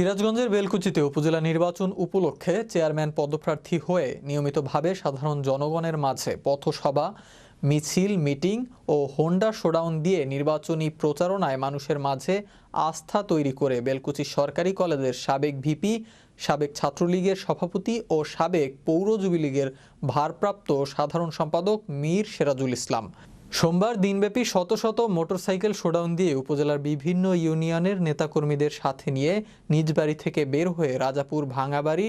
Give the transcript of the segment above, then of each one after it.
সিরাজগঞ্জের বেলকুচিতে উপজেলা নির্বাচন উপলক্ষে চেয়ারম্যান পদপ্রার্থী হয়ে নিয়মিতভাবে সাধারণ জনগণের মাঝে পথসভা, মিছিল, মিটিং ও হোন্ডা শোডাউন দিয়ে নির্বাচনী প্রচারণায় মানুষের মাঝে আস্থা তৈরি করে বেলকুচি সরকারি কলেজের সাবেক ভিপি, সাবেক ছাত্রলীগের সভাপতি ও সাবেক পৌর যুবলীগের ভারপ্রাপ্ত সাধারণ সম্পাদক মীর সেরাজুল ইসলাম। সোমবার দিনব্যাপী শত শত মোটরসাইকেল শোডাউন দিয়ে উপজেলার বিভিন্ন ইউনিয়নের নেতাকর্মীদের সাথে নিয়ে নিজ বাড়ি থেকে বের হয়ে রাজাপুর, ভাঙাবাড়ি,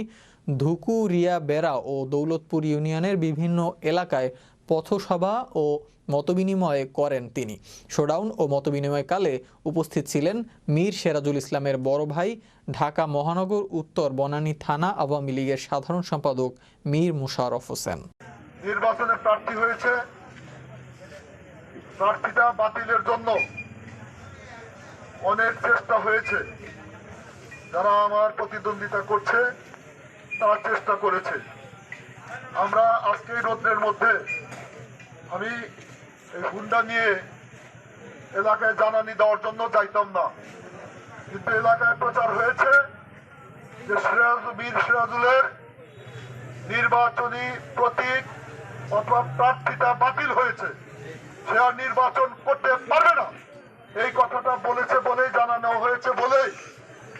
ধুকু, রিয়া, বেড়া ও দৌলতপুর ইউনিয়নের বিভিন্ন এলাকায় পথসভা ও মতবিনিময় করেন তিনি। শোডাউন ও মতবিনিময়কালে উপস্থিত ছিলেন মীর সেরাজুল ইসলামের বড় ভাই, ঢাকা মহানগর উত্তর বনানী থানা আওয়ামী লীগের সাধারণ সম্পাদক মীর মুশারফ হোসেন। নির্বাচনে প্রার্থী হয়েছে প্রার্থীটা বাতিলের জন্য অনেক চেষ্টা হয়েছে। যারা আমার প্রতিদ্বন্দ্বিতা করছে, তারা চেষ্টা করেছে। আমরা আজকে রোদ্রের মধ্যে আমি এই হুন্ডা নিয়ে এলাকায় জানানি দেওয়ার জন্য যাইতাম না। কিন্তু এলাকায় প্রচার হয়েছে যে সিরাজ, বীর সিরাজুলের নির্বাচনী প্রতীক অথবা প্রার্থীটা বাতিল হয়েছে। সে নির্বাচন করতে পারবে না। এই কথাটা বলেছে বলেই জানানো হয়েছে বলেই।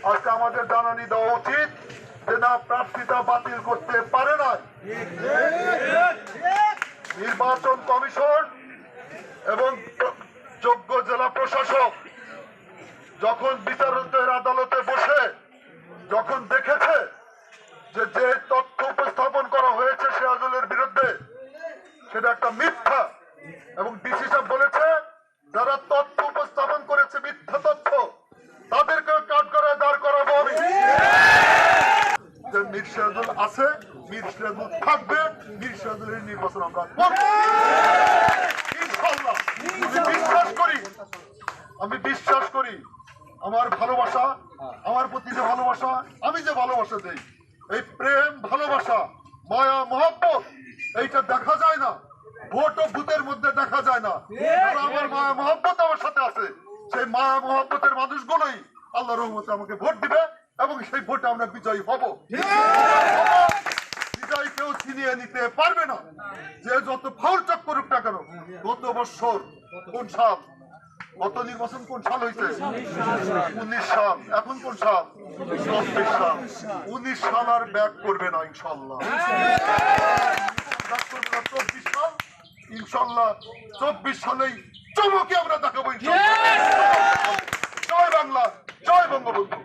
আজকে আমাদের জানানি দেওয়া উচিত যে না, প্রার্থীটা বাতিল করতে পারে না নির্বাচন কমিশন এবং যোগ্য জেলা প্রশাসক যখন বিচারকদের আদালতে বসে, যখন দেখেছে যে যে তথ্য উপস্থাপন করা হয়েছে সে সিরাজুলের বিরুদ্ধে, সেটা একটা মিথ্যা। এবং ডিসি সাহেব বলেছে, যারা তথ্য উপস্থাপন করেছে মিথ্যা তথ্য, তাদেরকে কাট করে দাঁড় করাবো। আছে থাকবে নির্বাচন আমরা বিশ্বাস করি, আমি বিশ্বাস করি, আমার ভালোবাসা, আমার প্রতি যে ভালোবাসা, আমি যে ভালোবাসা দেই, এই প্রেম, ভালোবাসা, মায়া, মহব্বত, এইটা দেখা যায় না। ভোট ও ভূতের মধ্যে দেখা যায় না। আমার মায়া মহব্বত আমার সাথে আছে। সেই মায়া মহব্বতের মানুষগুলোই আল্লাহ রহমতে আমাকে ভোট দিবে এবং সেই ভোটে আমরা বিজয়ী হব। বিজয় কেউ ছিনিয়ে নিতে পারবে না। যে যত ফাউল চক করুক না কেন গত বছর কোন সাল? গত নির্বাচন কোন সাল হয়েছে উনিশ সাল। এখন কোন সাল? চব্বিশ সাল। উনিশ সাল আর ব্যাক করবে না ইনশাল্লাহ চব্বিশ সাল ইনশাল্লাহ চব্বিশ সালেই চমকে আমরা দেখাবো জয় বাংলা জয় বঙ্গবন্ধু।